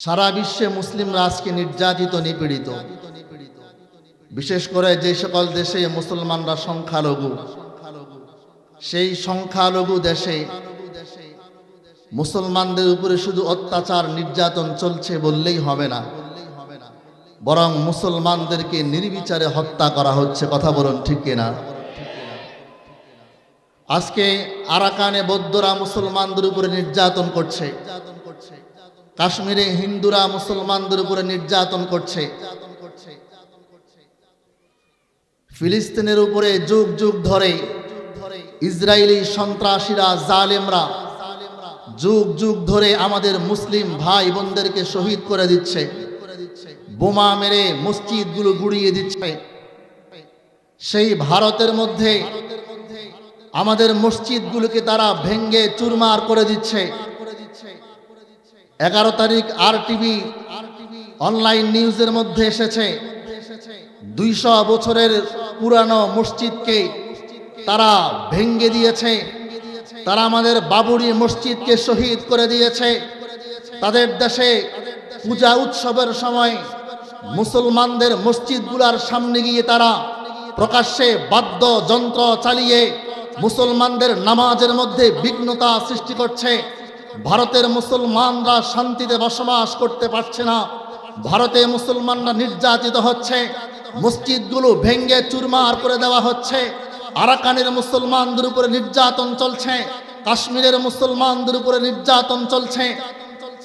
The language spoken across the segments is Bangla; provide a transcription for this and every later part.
সারা বিশ্বে মুসলিমরা আজকে নির্যাতিত, নিপীড়িত। বিশেষ করে যে সকল দেশে মুসলমানরা সংখ্যালঘু, সেই সংখ্যালঘু দেশে মুসলমানদের উপরে শুধু অত্যাচার, নির্যাতন চলছে বললেই হবে না। বরং মুসলমানদেরকে নির্বিচারে হত্যা করা হচ্ছে, কথা বলুন ঠিক কিনা? আজকে আরাকানে বৌদ্ধরা মুসলমানদের উপরে নির্যাতন করছে। কাশ্মীরে হিন্দুরা মুসলমানদের উপরে নির্যাতন করছে। ফিলিস্তিনের উপরে যুগ যুগ ধরে ইসরায়েলি সন্ত্রাসীরা, জালেমরা যুগ যুগ ধরে আমাদের মুসলিম ভাই বোনদেরকে শহীদ করে দিচ্ছে, বোমা মেরে মসজিদগুলো গুড়িয়ে দিচ্ছে। সেই ভারতের মধ্যে আমাদের মসজিদগুলোকে তারা ভেঙ্গে চুরমার করে দিচ্ছে। এগারো তারিখ আর টিভি অনলাইন নিউজের মধ্যে এসেছে। দুইশো বছরের পুরানো মসজিদকে তারা ভেঙ্গে দিয়েছে। তারা আমাদের বাবুরি মসজিদকে শহীদ করে দিয়েছে। তাদের দেশে পূজা উৎসবের সময় মুসলমানদের মসজিদগুলার সামনে গিয়ে তারা প্রকাশ্যে বাদ্য যন্ত্র চালিয়ে মুসলমানদের নামাজের মধ্যে বিঘ্নতা সৃষ্টি করছে। ভারতের মুসলমানরা শান্তিতে বসবাস করতে পারছে না। ভারতে মুসলমানরা নির্যাতিত হচ্ছে। মসজিদগুলো ভেঙ্গে চুরমার করে দেওয়া হচ্ছে। আরাকানের মুসলমানদের উপরে নির্যাতন চলছে। কাশ্মীরের মুসলমানদের উপরে নির্যাতন চলছে।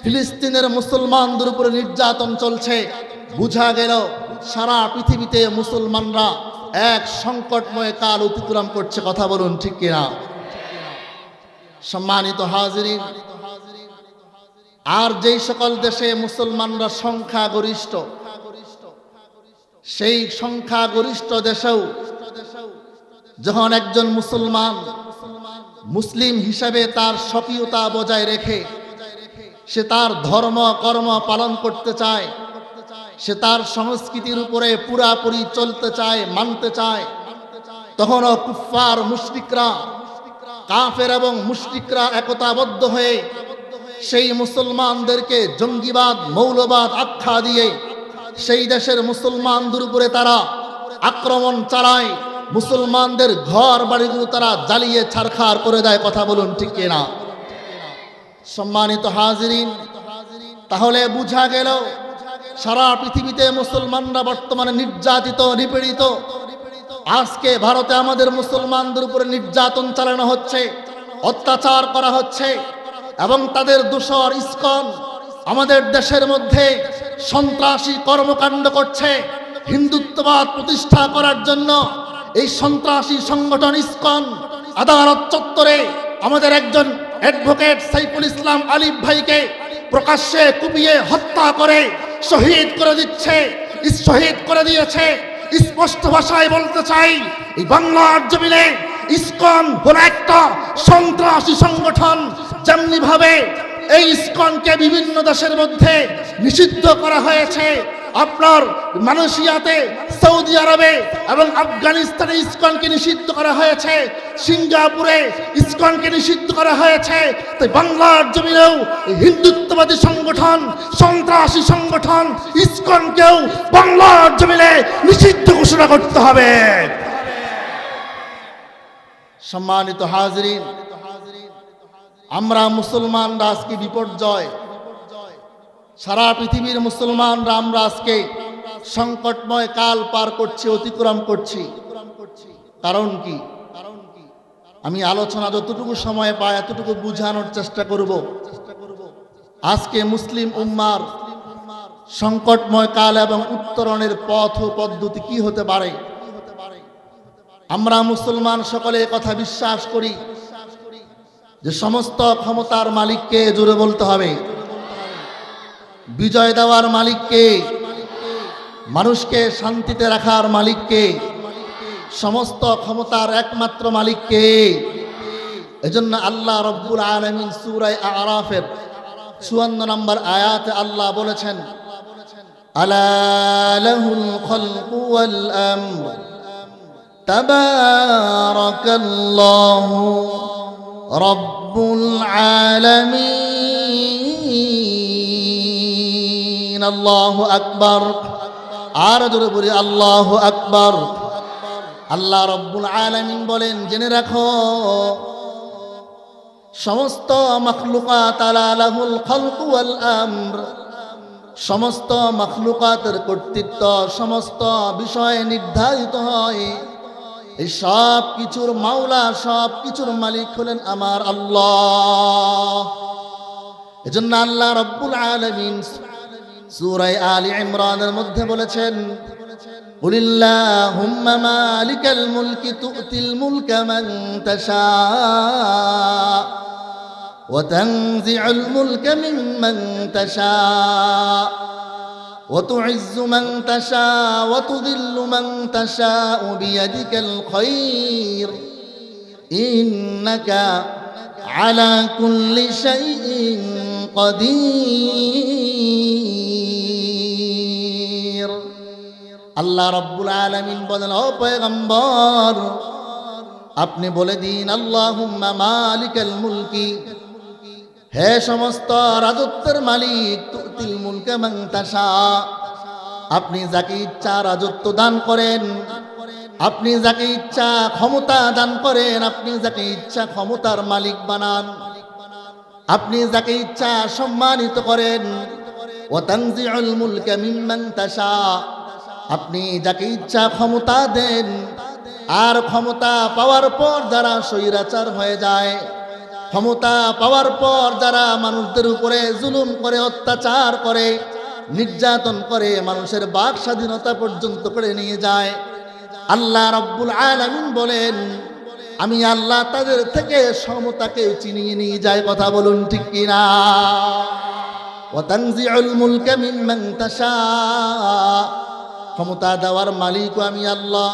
ফিলিস্তিনের মুসলমানদের উপরে নির্যাতন চলছে। বুঝা গেল, সারা পৃথিবীতে মুসলমানরা এক সংকটময় কাল অতিক্রম করছে। কথা বলুন ঠিক কিনা? সম্মানিত হাজিরিন আর যেই সকল দেশে মুসলমানরা সংখ্যাগরিষ্ঠ, সেই সংখ্যাগরিষ্ঠ দেশেও যখন একজন মুসলমান মুসলিম হিসাবে তার স্বকীয়তা বজায় রেখে সে তার ধর্ম, কর্ম পালন করতে চায়, সে তার সংস্কৃতির উপরে পুরাপুরি চলতে চায়, মানতে চায়, তখনও কুফার মুশরিকরা, কাফের এবং মুশরিকরা একতাবদ্ধ হয়ে সেই মুসলমানদেরকে জঙ্গিবাদ, মৌলবাদ আখ্যা দিয়ে সেই দেশের মুসলমানদের উপরে তারা আক্রমণ চালায়। মুসলমানদের ঘর বাড়িগুলো তারা জ্বালিয়ে ছারখার করে দেয়, কথা বলুন ঠিক না সম্মানিত হাজিরিন, তাহলে বুঝা গেল সারা পৃথিবীতে মুসলমানরা বর্তমানে নির্যাতিত, নিপীড়িত। আজকে ভারতে আমাদের মুসলমানদের উপরে নির্যাতন চালানো হচ্ছে, অত্যাচার করা হচ্ছে। এবং তাদের দূষর ইস্কন আমাদের দেশের মধ্যে সন্ত্রাসী কর্মকাণ্ড করছে, হিন্দুত্ববাদ প্রতিষ্ঠা করার জন্য এই সন্ত্রাসী সংগঠন ইস্কন আদালত চত্বরে আমাদের একজন অ্যাডভোকেট সাইফুল ইসলাম আলিফ ভাইকে প্রকাশ্যে কুপিয়ে হত্যা করে শহীদ করে দিচ্ছে, শহীদ করে দিয়েছে। স্পষ্ট ভাষায় বলতে চাই, এই বাংলার জমিনে ইসকন হলো একটা সন্ত্রাসী সংগঠন। যেমনি ভাবে এই ইসকনকে বিভিন্ন দেশের মধ্যে নিষিদ্ধ করা হয়েছে। আপনার মালয়েশিয়াতে, সৌদি আরবে এবং আফগানিস্তানে ইসকনকে নিষিদ্ধ করা হয়েছে। সিঙ্গাপুরে ইসকনকে নিষিদ্ধ করা হয়েছে। তাই বাংলার জমিনেও হিন্দুত্ববাদী সংগঠন, সন্ত্রাসী সংগঠন ইসকনকেও বাংলার জমিনে নিষিদ্ধ ঘোষণা করতে হবে। সম্মানিত হাজরিন, আমরা মুসলমানরা আজকে বিপর্যয়। সারা পৃথিবীর মুসলমানরা আমরা আজকে সংকটময় কাল পার করছি, অতিক্রম করছি। কারণ কি? আমি আলোচনা যতটুকু সময় পাই, এতটুকু বুঝানোর চেষ্টা করব। আজকে মুসলিম উম্মার সংকটময় কাল এবং উত্তরণের পথ ও পদ্ধতি কি হতে পারে? আমরা মুসলমান সকলে কথা বিশ্বাস করি যে সমস্ত ক্ষমতার মালিককে জুড়ে বলতে হবে। বিজয় দেওয়ার মালিককে, মানুষকে শান্তিতে রাখার মালিককে, সমস্ত ক্ষমতার একমাত্র মালিককে। এজন্য আল্লাহ রব্বুল আলমিন সুরাই আরাফের চুয়ান্ন নম্বর আয়াতে আল্লাহ বলেছেন আলাহুল খলকু ওয়াল আমর। তাবারাকাল্লাহু রব্বুল আলামিন। দিন আল্লাহ আকবার। আর বলি, আল্লাহ আকবার। আল্লাহ রব্বুল আলামিন বলেন, জেনে রাখো, সমস্ত মখলুকাত আলাহুল খলকু ওয়াল আমর, সমস্ত মখলুকাতের কর্তৃত্ব, সমস্ত বিষয়ে নির্ধারিত হয়। এই সব কিছুর মাওলা সব কিছুর মালিক হলেন আমার আল্লাহ এজন্য আল্লাহ রব্বুল আলামিন সূরায়ে আলী ইমরানের মধ্যে বলেছেন قل اللهم مالك الملك تؤتي الملك من تشاء وتنزع الملك ممن تشاء وتعز من تشاء وتذل من تشاء بيدك الخير إنك على كل شيء قدير আল্লাহ রব্বুল আলমিন বলেন ও পয়গম্বর আপনি বলে দিন আল্লাহুম্মা মালিকাল মুলকি হে সমস্ত রাজত্বের মালিক আপনি যাকে ইচ্ছা রাজত্ব দান করেন, আপনি যাকে ইচ্ছা ক্ষমতা দান করেন, আপনি যাকে ইচ্ছা ক্ষমতার মালিক বানান, আপনি যাকে ইচ্ছা সম্মানিত করেন তাশা। আপনি যাকে ইচ্ছা ক্ষমতা দেন, আর ক্ষমতা পাওয়ার পর যারা স্বৈরাচার হয়ে যায় ক্ষমতা পাওয়ার পর যারা মানুষদের উপরে জুলুম করে, অত্যাচার করে, নির্যাতন করে, মানুষের বাক স্বাধীনতা পর্যন্ত করে নিয়ে যায়, আল্লাহ রব্বুল আলামিন বলেন, আমি আল্লাহ তাদের থেকে সমতাকে চিনিয়ে নিয়ে যায় কথা বলুন ঠিক কিনা? মুলকা ক্ষমতা দেওয়ার মালিকও আমি আল্লাহ,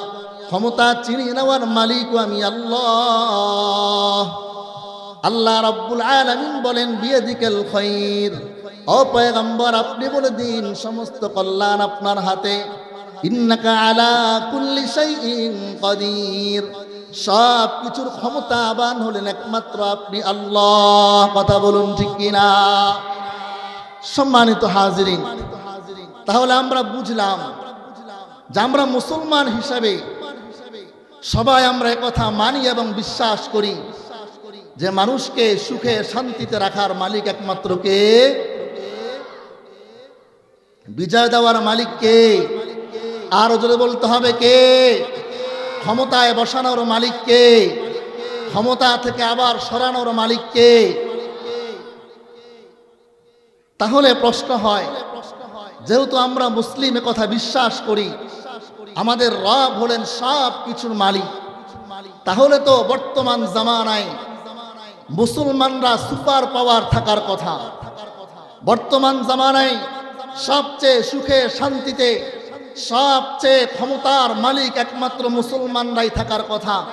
ক্ষমতা চিনিয়ে নেওয়ার মালিকও আমি আল্লাহ। আল্লাহ রব্বুল আলামিন বলেন, বিয়াদিকাল খাইর ও পয়গম্বর, আপনি বলে দিন, সমস্ত কল্যাণ আপনার হাতে। ইন্নাকা আলা কুল্লি শাইইন কাদির। সব কিছুর ক্ষমতাবান হলেন একমাত্র আপনি আল্লাহ। কথা বলুন ঠিক কিনা? সম্মানিত হাজিরিন, তাহলে আমরা বুঝলাম যে আমরা মুসলমান হিসাবে সবাই আমরা কথা মানি এবং বিশ্বাস করি। যে মানুষকে সুখে শান্তিতে রাখার মালিক একমাত্র কে? বিজয় দেওয়ার মালিক কে? আরও জোরে বলতে হবে কে? ক্ষমতায় বসানোর মালিক কে? ক্ষমতা থেকে আবার সরানোর মালিক কে? তাহলে প্রশ্ন হয়, যেহেতু আমরা মুসলিম কথা বিশ্বাস করি, আমাদের রব হলেন সব কিছুর মালিক। তাহলে তো বর্তমান জামানায় মুসলমানরা সুপার পাওয়ার থাকার কথা। বর্তমান জামানায় সবচেয়ে সুখে শান্তিতে, সবচেয়ে ক্ষমতার মালিক একমাত্র মুসলমানরাই থাকার কথা।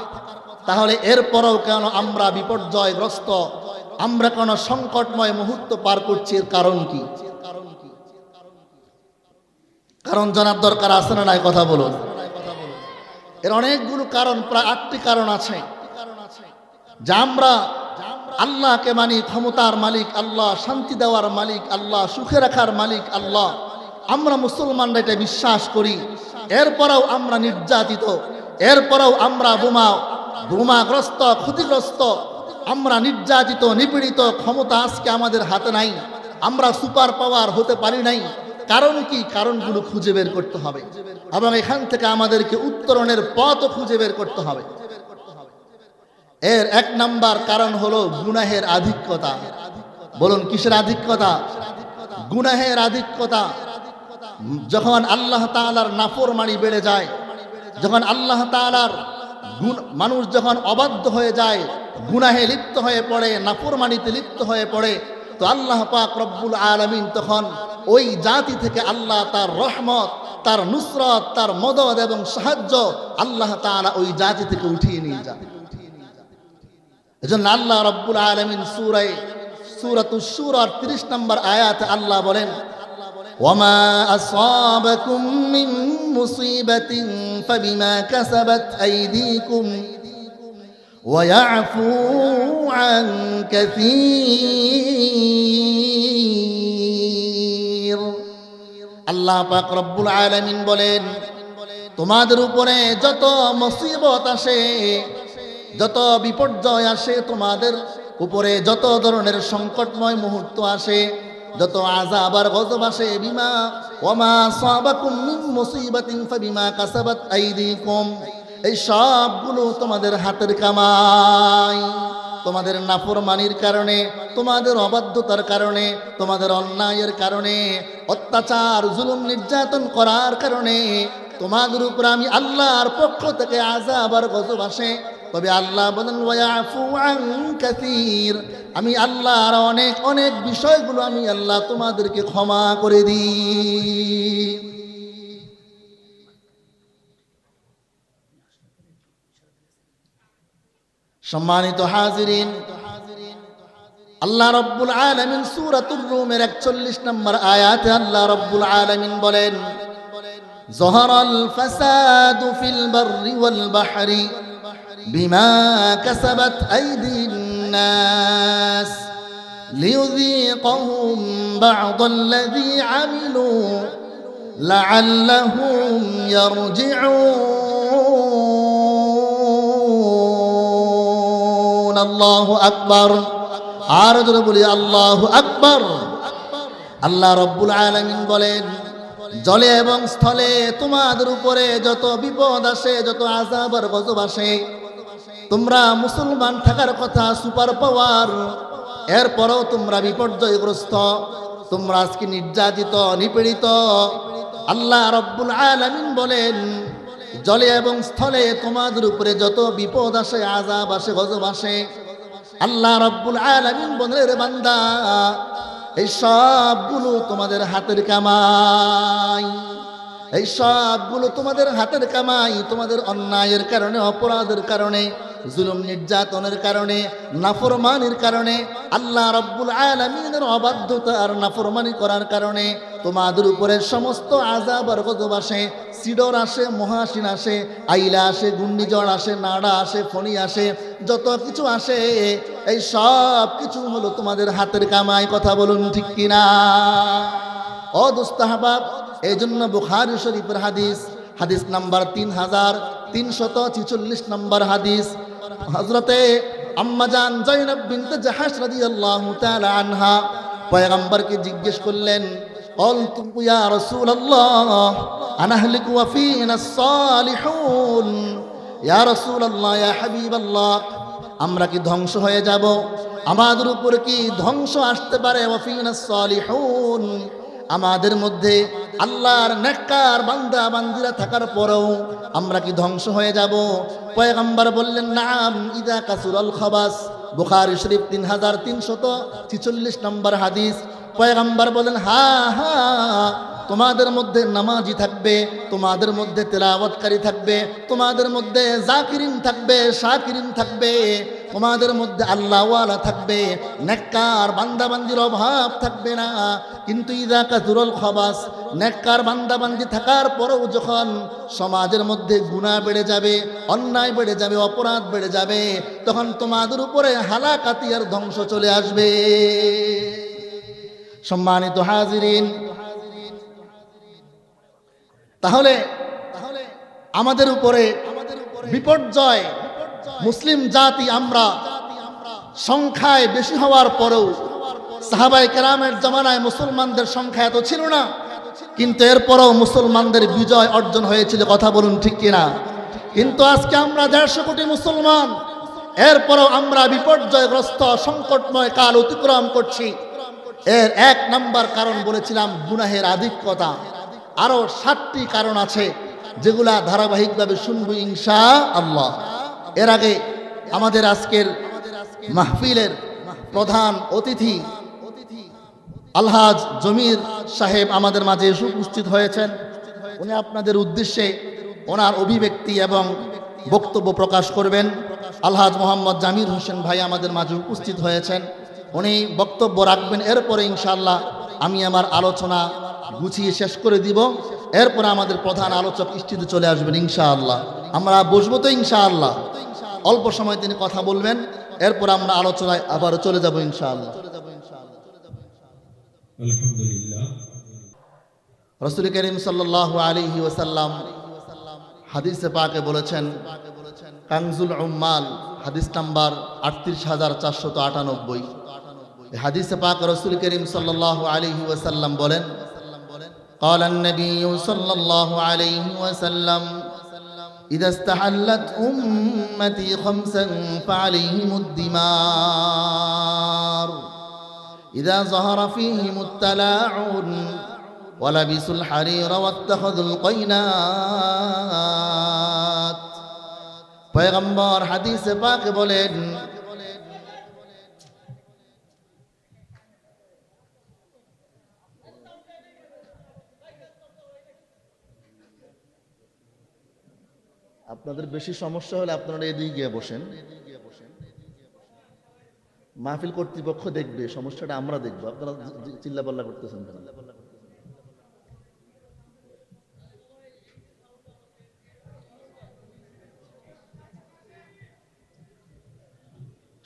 তাহলে এরপরেও কেন আমরা বিপর্যয়গ্রস্ত? আমরা কেন সংকটময় মুহূর্ত পার করছি এর কারণ কি? কারণ জানার দরকার আছে না নাই কথা বলুন? এর অনেকগুলো কারণ, প্রায় আটটি কারণ আছে। যা আমরা আল্লাহকে মানি ক্ষমতার মালিক আল্লাহ, শান্তি দেওয়ার মালিক আল্লাহ, সুখে রাখার মালিক আল্লাহ। আমরা মুসলমানরা এটা বিশ্বাস করি। এরপরেও আমরা নির্যাতিত, এরপরেও আমরা বোমা, বোমাগ্রস্ত, ক্ষতিগ্রস্ত। আমরা নির্যাতিত, নিপীড়িত, ক্ষমতা আজকে আমাদের হাতে নাই। আমরা সুপার পাওয়ার হতে পারি নাই। কারণ কি? কারণগুলো খুঁজে বের করতে হবে। এবং এখান থেকে আমাদেরকে উত্তরণের পথও খুঁজে বের করতে হবে। এর এক নাম্বার কারণ হলো গুনাহের আধিক্যতা। বলুন, কিসের আধিক্যতা? গুনাহের আধিক্যতা। যখন আল্লাহ তাআলার নাফরমানি বেড়ে যায়, যখন আল্লাহ তাআলার গুণ মানুষ যখন অবাধ্য হয়ে যায়, গুনাহে লিপ্ত হয়ে পড়ে, নাফরমানিতে লিপ্ত হয়ে পড়ে, তো আল্লাহ পাক রব্বুল আলমিন তখন ওই জাতি থেকে আল্লাহ তার রহমত, তার নুসরত, তার মদদ এবং সাহায্য আল্লাহ তাআলা ওই জাতি থেকে উঠিয়ে নিয়ে যায় এজন্য আল্লাহ রব্বুল আলমিন সুরাই সুরাতুর সুরার তিরিশ নম্বর আয়াত আল্লাহ বলেন وما أصابكم من مصيبة فبما كسبت أيديكم ويعفو عن كثير আল্লাহ পাক রব্বুল আলামিন বলেন তোমাদের উপরে যত মুসিবত আসে যত বিপর্যয় আসে তোমাদের উপরে, যত ধরনের সংকটময় মুহূর্ত আসে, যত আযাব আর গজব আসে, বিমা ওমা সাবাকুম মিন মুসিবাতিন ফাবিমা কাসাবাত আইদিকুম। এই সবগুলো তোমাদের হাতের কামাই, তোমাদের নাফরমানির কারণে, তোমাদের অবাধ্যতার কারণে, তোমাদের অন্যায়ের কারণে, অত্যাচার, জুলুম নির্যাতন করার কারণে, তোমাদের উপর আমি আল্লাহর পক্ষ থেকে আজাব আর গজব আসে তবে আল্লাহ বলেন আমি আল্লাহ আর অনেক অনেক বিষয়গুলো আমি আল্লাহ তোমাদেরকে ক্ষমা করে দিই। সম্মানিত হাজিরিন, আল্লাহ রব্বুল আলমিন সুরাতুর রুমের একচল্লিশ নম্বর আয়াতে আল্লাহ রব্বুল আলমিন বলেন, জহরল ফসাদু ফিল বাহরি ওয়াল বাহরি। বিমা কাসাবাত আইদিন নাস লিউযীকহুম বা'দ আল্লাযী আমিলু লাআল্লাহুম ইয়ারজিউন। আল্লাহু আকবার। আর যদি বলি, আল্লাহু আকবার। আল্লাহ রব্বুল আলামিন বলেন, জলে এবং স্থলে তোমাদের উপরে যত বিপদ আসে, যত আজাবার গজব আসে তোমরা মুসলমান থাকার কথা সুপার পাওয়ার। এরপরও তোমরা বিপর্যয়গ্রস্ত। তোমরা আজকে নির্যাতিত, নিপীড়িত। আল্লাহ রব্বুল আলামিন বলেন, জলে এবং স্থলে তোমাদের উপরে যত বিপদ আসে আজাব আসে, গজব আসে, আল্লাহ রব্বুল আলামিন রে বান্দা, এই সবগুলো তোমাদের হাতের কামাই। এই সবগুলো তোমাদের হাতের কামাই, তোমাদের অন্যায়ের কারণে, অপরাধের কারণে, জুলুম নির্যাতনের কারণে, নাফরমানির কারণে, আল্লাহ রব্বুল আলমিনের অবাধ্যতা আর নাফরমানি করার কারণে তোমাদের উপরে সমস্ত আজাব আর গজব আসে, সিডর আসে, মহাসিন আসে, আইলা আসে, ঘূর্ণিঝড় আসে, নাড়া আসে, ফণি আসে, যত কিছু আসে, এই সব কিছু হলো তোমাদের হাতের কামাই, কথা বলুন ঠিক কিনা? ও দুস্তাহাবাব এই জন্য বুখারি শরীফের হাদিস হাদিস নাম্বার তিন হাজার তিনশত ছিচল্লিশ নম্বর হাদিস হজরতে আম্মাজান জৈনব বিনতে জাহাজ রাদিয়াল্লাহু তাআলা আনহা পয়গম্বরকে জিজ্ঞেস করলেন قلت يا رسول الله أنا أهلك وفينا الصالحون يا رسول الله يا حبيب الله আমরা কি ধ্বংস হয়ে যাব আমাদের উপর কি ধ্বংস আসতে পারে ওয়াফিনা সালিহুন আমাদের মধ্যে আল্লাহর নেককার বান্দা বান্দিরা থাকার পরেও আমরা কি ধ্বংস হয়ে যাব? পয়গম্বর বললেন, নাম ইদা কাসুরল খবাস। বুখারি শরীফ তিন হাজার তিনশত ছিচল্লিশ নম্বর হাদিস। পয়গম্বর বলেন হা হা, তোমাদের মধ্যে নামাজি থাকবে, তোমাদের মধ্যে তেলাওয়াতকারী থাকবে, তোমাদের মধ্যে জাকিরিন থাকবে, শাকিরিন থাকবে। তোমাদের মধ্যে আল্লাহওয়ালা থাকবে, নেককার বান্দাবান্দির অভাব থাকবে না। কিন্তু ইদা কাতুরল খবাস, নেককার বান্দাবান্দি থাকার পরেও যখন সমাজের মধ্যে গুণা বেড়ে যাবে, অন্যায় বেড়ে যাবে, অপরাধ বেড়ে যাবে, তখন তোমাদের উপরে হালাকাতি আর ধ্বংস চলে আসবে। সম্মানিত হাজিরিন, তাহলে আমাদের উপরে বিপর্যয় মুসলিম জাতি আমরা সংখ্যায় বেশি হওয়ার পরেও সাহাবাই কেরামের জমানায় মুসলমানদের সংখ্যা এত ছিল না। কিন্তু এরপরও মুসলমানদের বিজয় অর্জন হয়েছিল, কথা বলুন ঠিক কিনা? কিন্তু আজকে আমরা দেড়শো কোটি মুসলমান, এরপরও আমরা বিপর্যয়গ্রস্ত, সংকটময় কাল অতিক্রম করছি। এর এক নাম্বার কারণ বলেছিলাম, গুনাহের আধিক্যতা। আরও সাতটি কারণ আছে যেগুলা ধারাবাহিকভাবে শুনব ইনশা আল্লাহ এর আগে আমাদের আজকের মাহফিলের প্রধান অতিথি আলহাজ জমির সাহেব আমাদের মাঝে এসে উপস্থিত হয়েছেন। উনি আপনাদের উদ্দেশ্যে ওনার অভিব্যক্তি এবং বক্তব্য প্রকাশ করবেন। আলহাজ মোহাম্মদ জামির হোসেন ভাই আমাদের মাঝে উপস্থিত হয়েছেন। উনি বক্তব্য রাখবেন। এরপরে ইনশাল্লাহ আমি আমার আলোচনা গুছিয়ে শেষ করে দিব। এরপরে আমাদের প্রধান আলোচক স্थिতি চলে আসবেন ইনশাআল্লাহ। আমরা বসবো তো ইনশাআল্লাহ। অল্প সময় তিনি কথা বলবেন এরপর আমরা আলোচনায় আবার চলে যাব ইনশাআল্লাহ। রসুল করিম সাল্লাহ আলিহি ওসাল্লাম হাদিসে পাকে বলেছেন কাংজুল উম্মাল হাদিস নাম্বার আটত্রিশ হাজার চারশত আটানব্বই। হাদিসে পাক রসুল করিম সাল্লাহ আলিহি ওসাল্লাম বলেন قال النبي صلى الله عليه وسلم إذا استحلت أمتي خمسا فعليهم الدمار إذا ظهر فيهم التلاعن ولبسوا الحرير واتخذوا القينات পয়গম্বর হাদিসে পাকে বলেন আপনাদের বেশি সমস্যা হলে আপনারা এদিকে গিয়ে বসেন। মাহফিল কর্তৃপক্ষ দেখবে, সমস্যাটা আমরা দেখব। আপনারা চিল্লাপাল্লা করতেছেন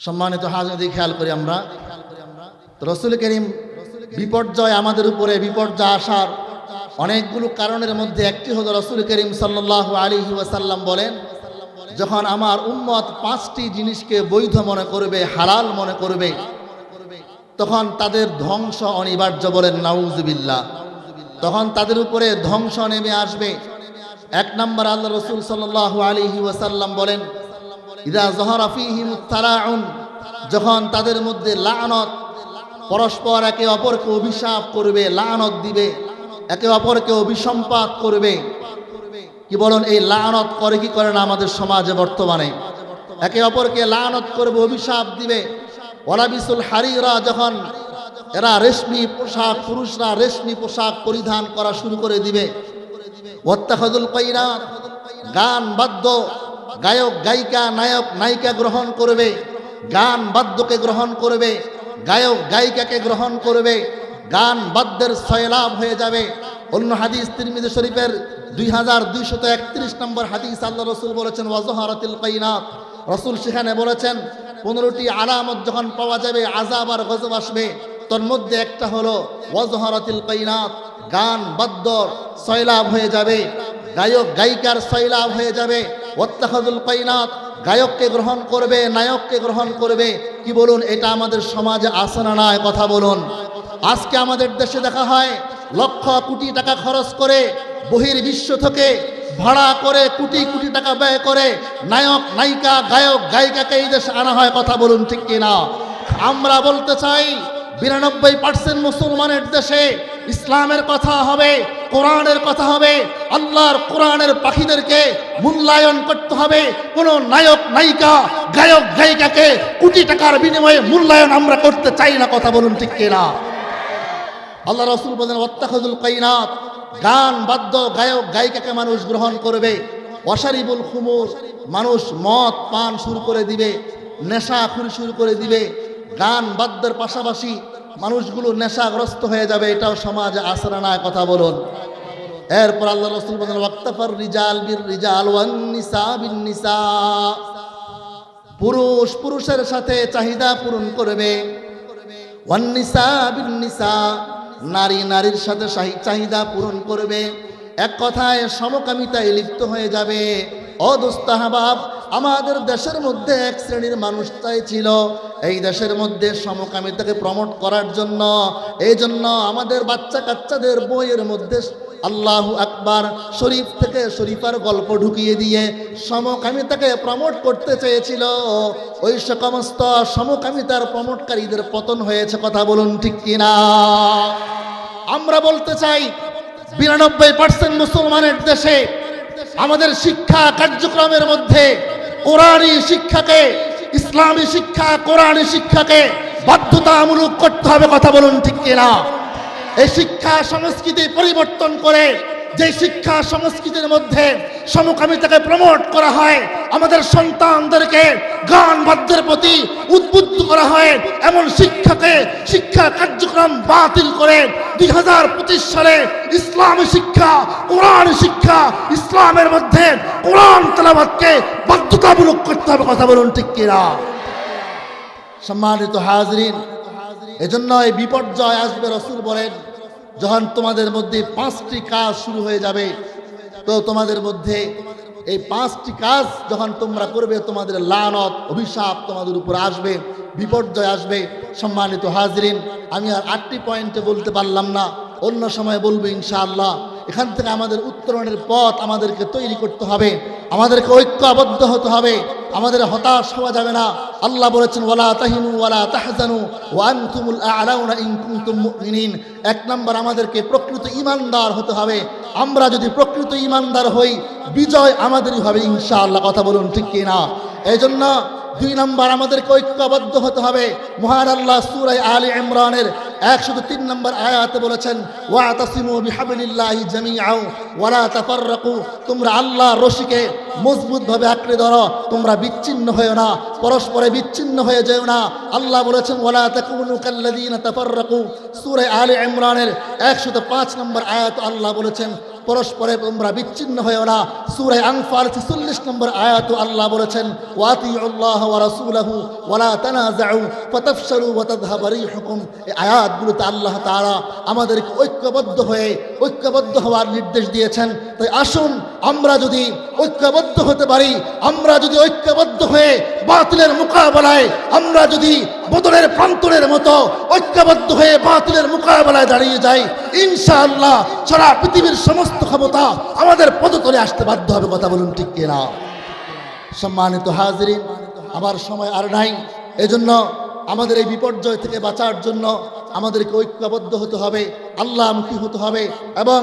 সম্মানিত হাজনদি খেয়াল করি আমরা। রসুল করিম বিপর্যয় আমাদের উপরে, বিপর্যয় আসার অনেকগুলো কারণের মধ্যে একটি হলো রসুল করিম সাল্লাহ আলী ওয়াসাল্লাম বলেন, যখন আমার উম্মত পাঁচটি জিনিসকে বৈধ মনে করবে, হালাল মনে করবে, তখন তাদের ধ্বংস অনিবার্য বলেন নাউজবিল্লা তখন তাদের উপরে ধ্বংস নেমে আসবে। এক নম্বর আল্লাহ রসুল সাল্লাহ আলী ওয়াসাল্লাম বলেন, ইদা জহর ফিহিম তারাউন যখন তাদের মধ্যে লানত, পরস্পর একে অপরকে অভিশাপ করবে, লানত দিবে একে অপরকে অভিসম্পাত করবে। কি বলুন, এই লানত করে কি করে না আমাদের সমাজে বর্তমানে? একে অপরকে লানত করবে, অভিশাপ দিবে। ওলাবিসুল হারিরা যখন এরা রেশমি পোশাক, পুরুষরা রেশমি পোশাক পরিধান করা শুরু করে দিবে। গান বাদ্য, গায়ক, গায়িকা, নায়ক, নায়িকা গ্রহণ করবে। গান বাদ্যকে গ্রহণ করবে, গায়ক, গায়িকাকে গ্রহণ করবে। গান বাদ্যের সয়লাভ হয়ে যাবে। অন্য হাদিস তিরমিজ শরীফের দুই হাজার দুইশত একত্রিশ নম্বর হাদিস আল্লাহ রসুল বলেছেন, ওয়াজহারাতিল কাইনাত। রসুল সেখানে বলেছেন, পনেরোটি আলামত যখন পাওয়া যাবে আজাব আর গজব আসবে। তোর মধ্যে একটা হলো, ওয়াজহারাতিল কাইনাত। গান বাদ্য সয়লাভ হয়ে যাবে। গায়ক, গায়িকার সয়লাভ হয়ে যাবে। ওত্তাখাদুল কাইনাত। গায়ককে গ্রহণ করবে, নায়ককে গ্রহণ করবে। কি বলুন, এটা আমাদের সমাজে আসে না নয় কথা বলুন। আজকে আমাদের দেশে দেখা হয়, লক্ষ কোটি টাকা খরচ করে বহির বিশ্ব থেকে ভাড়া করে কোটি কোটি টাকা ব্যয় করে নায়ক, নায়িকা, গায়ক, গায়িকাকে এই দেশে আনা হয়। কথা বলুন ঠিক কিনা? আমরা বলতে চাই বিরানব্বই পার্সেন্ট মুসলমানের দেশে ইসলামের কথা হবে, কোরআনের কথা হবে, আল্লাহর কোরআনের পাখিদেরকে মূল্যায়ন করতে হবে। কোন নায়ক, নায়িকা, গায়ক, গায়িকাকে কোটি টাকার বিনিময়ে মূল্যায়ন আমরা করতে চাই না, কথা বলুন ঠিক কিনা? আল্লাহ রসুল বলেন অত্তাখুল কাইনাত গান বাদ্য গায়ক, গায়িকাকে মানুষ গ্রহণ করবে। অসারিবুল খুমুর, মানুষ মদ, পান শুরু করে দিবে। নেশা খুরি শুরু করে দিবে। গান বাদ্যের পাশাপাশি মানুষগুলো নেশাগ্রস্ত হয়ে যাবে, এটাও সমাজে আসরা না কথা বলুন। এরপর আল্লাহ রসুল বলেন পুরুষ পুরুষের সাথে চাহিদা পূরণ করবে। নারী নারীর সাথে চাহিদা পূরণ করবে। এক কথায় সমকামিতায় লিপ্ত হয়ে যাবে। অদোস্তাহাবাব আমাদের দেশের মধ্যে এক শ্রেণির মানুষ তাই ছিল এই দেশের মধ্যে সমকামিতাকে প্রমোট করার জন্য। এই জন্য আমাদের বাচ্চা কাচ্চাদের বইয়ের মধ্যে আল্লাহ আকবার শরীফ থেকে শরীফার গল্প ঢুকিয়ে দিয়ে সমকামিতাকে প্রমোট করতে চেয়েছিল। ওই সমস্ত সমকামিতার প্রমোটকারীদের পতন হয়েছে কথা বলুন ঠিক কিনা? আমরা বলতে চাই, বিরানব্বই পার্সেন্ট মুসলমানের দেশে আমাদের শিক্ষা কার্যক্রমের মধ্যে কোরআনী শিক্ষাকে, ইসলামী শিক্ষা কোরআনী শিক্ষাকে বাধ্যতামূলক করতে হবে, কথা বলুন ঠিক কিনা? এই শিক্ষা সংস্কৃতি পরিবর্তন করে যে শিক্ষা সংস্কৃতির মধ্যে সমকামিতাকে প্রমোট করা হয়, আমাদের সন্তানদেরকে গান বাদ্যের প্রতি উদ্বুদ্ধ করা হয়, এমন শিক্ষাকে শিক্ষা কার্যক্রম বাতিল করে দুই হাজার পঁচিশ সালে ইসলামী শিক্ষা, কোরআন শিক্ষা ইসলামের মধ্যে কোরআন তালাবাদকে বাধ্যতামূলক করতে হবে, কথা বলুন ঠিক কিনা? সম্মানিত হাজরিন এজন্য এই বিপর্যয় আসবে, রসুল বলেন যখন তোমাদের মধ্যে পাঁচটি কাজ শুরু হয়ে যাবে, তো তোমাদের মধ্যে এই পাঁচটি কাজ যখন তোমরা করবে, তোমাদের লানত, অভিশাপ তোমাদের উপর আসবে, বিপর্যয় আসবে। সম্মানিত হাজরিন, আমি আর আটটি পয়েন্টে বলতে পারলাম না, অন্য সময় বলব ইনশাআল্লাহ। এখান থেকে আমাদের উত্তরণের পথ আমাদেরকে তৈরি করতে হবে। আমাদেরকে ঐক্যবদ্ধ হতে হবে। আমাদের হতাশ হওয়া যাবে না। আল্লাহ বলেছেন, ওয়ালা তাহিনু ওয়ালা তাহজানু ওয়া আনতুমুল আ'লাউনা কুনতুম মুমিনিন। এক নম্বর, আমাদেরকে প্রকৃত ঈমানদার হতে হবে। আমরা যদি প্রকৃত ঈমানদার হই, বিজয় আমাদেরই হবে ইনশাআল্লাহ। কথা বলুন ঠিক কি না এই জন্য দুই নম্বর, আমাদেরকে ঐক্যবদ্ধ হতে হবে। মহান আল্লাহ সুরাই আলী ইমরানের একশো তিন নম্বর আয়াতে বলেছেন ওয়া তাসিমু বিহাবিলিল্লাহি জামিআও, ওয়ালা তাফাররাকু, তোমরা আল্লাহ রশিকে মজবুত ভাবে আঁকড়ে ধরো, তোমরা বিচ্ছিন্ন হয়েও না, পরস্পরে বিচ্ছিন্ন হয়ে যেও না। আল্লাহ বলেছেন, ওয়ালা তাকুনু কাল্লাযীনা তাফাররাকু। সূরা আলী ইমরানের 105 নম্বর আয়াত আল্লাহ বলেছেন পরস্পরে তোমরা বিচ্ছিন্ন হয়েও না। সূরা আনফাল 46 নম্বর আয়াত আল্লাহ বলেছেন ওয়াতি আল্লাহ রাসূলাহু ওয়ালা তানাজাউ ফাতাফশালু ওয়া তাযহাবা হুকুম এই আয়াতগুলোতে আল্লাহ তারা আমাদেরকে ঐক্যবদ্ধ হয়ে ঐক্যবদ্ধ হওয়ার নির্দেশ দিয়েছেন। তাই আসুন, আমরা যদি ঐক্যবদ্ধ হতে পারি, আমরা যদি ঐক্যবদ্ধ হয়ে বাতিলের মোকাবেলায়, আমরা যদি বদলের প্রান্তরের মতো ঐক্যবদ্ধ হয়ে বাতিলের মোকাবেলায় দাঁড়িয়ে যাই, ইনশাআল্লাহ সারা পৃথিবীর সমস্ত ক্ষমতা আমাদের পদতলে আসতে বাধ্য হবে, কথা বলুন ঠিক কিনা। সম্মানিত হাজিরিন, আমার সময় আর নাই, এজন্য আমাদের এই বিপর্যয় থেকে বাঁচার জন্য আমাদেরকে ঐক্যবদ্ধ হতে হবে, আল্লাহমুখী হতে হবে এবং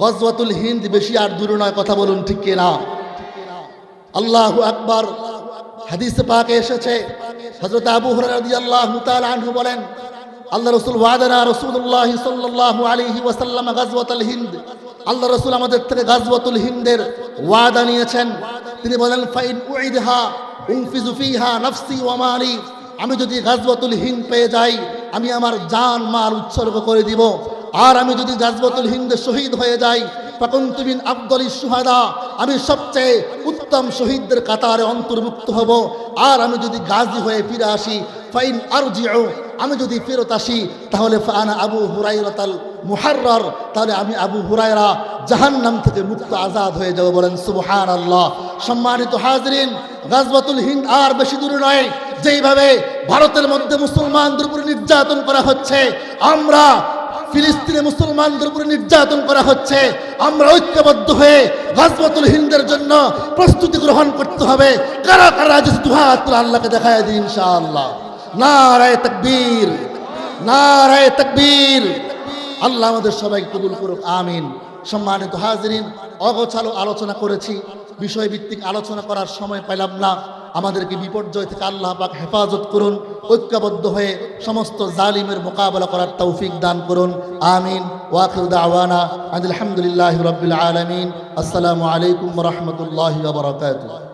গজওয়াতুল হিন্দ বেশি আর দূর নয়, কথা বলুন ঠিক কিনা? আল্লাহ আকবর। হাদিসে পাকে এসেছে, হযরত আবু তাআলা আনহু বলেন আল্লাহ রাসূল ওয়াদানা রাসূলুল্লাহ সাল্লাল্লাহু আলাইহি ওয়াসাল্লাম গাজওয়াতুল হিন্দ। আল্লাহ রাসূল আমাদের থেকে গাজওয়াতুল হিন্দের ওয়াদা নিয়েছেন। তিনি বলেন, ফাইন উইদহা উনফিজু ফিহা নাফসি ওয়া মালি। আমি যদি গাজবতুল হিন্দ পেয়ে যাই, আমি আমার জান, মাল উৎসর্গ করে দিব। আর আমি যদি গাজবতুল হিন্দে শহীদ হয়ে যাই তখন তুমি আব্দুল সুহাদা আমি সবচেয়ে উত্তম শহীদদের কাতারে অন্তর্ভুক্ত হব। আর আমি যদি গাজী হয়ে ফিরে আসি, ফাইন আর আমি যদি ফেরত আসি, তাহলে ফানা আবু হুরাইরাতাল মুহাররার, তাহলে আমি আবু হুরায়রা জাহান্নাম থেকে মুক্ত আজাদ হয়ে যাব বলেন সুবহান আল্লাহ সম্মানিত হাজরিন গাজবাতুল হিন্দ আর বেশি দূরে নয়, যেইভাবে ভারতের মধ্যে মুসলমানদের উপরে নির্যাতন করা হচ্ছে, আমরা ফিলিস্তিনে মুসলমানদের উপরে নির্যাতন করা হচ্ছে, আমরা ঐক্যবদ্ধ হয়ে গাজবাতুল হিন্দের জন্য প্রস্তুতি গ্রহণ করতে হবে। কারা কারা দুহাত আল্লাহকে দেখায় দিন, ইনশাআল্লাহ। নারায় তাকবীর নারায় তাকবীর। আল্লাহ আমাদের সবাই কবুল করুক, আমিন। সম্মানিত হাজরিন, অগোছালো আলোচনা করেছি, বিষয়ভিত্তিক আলোচনা করার সময় পেলাম না। আমাদেরকে বিপর্যয় থেকে আল্লাহ পাক হেফাজত করুন, ঐক্যবদ্ধ হয়ে সমস্ত জালিমের মোকাবেলা করার তৌফিক দান করুন, আমিন। ওয়াকির দাওয়ানা আলহামদুলিল্লাহ রবিল আলমিন। আসসালামু আলাইকুম রহমতুল্লাহ বারকাতুহ।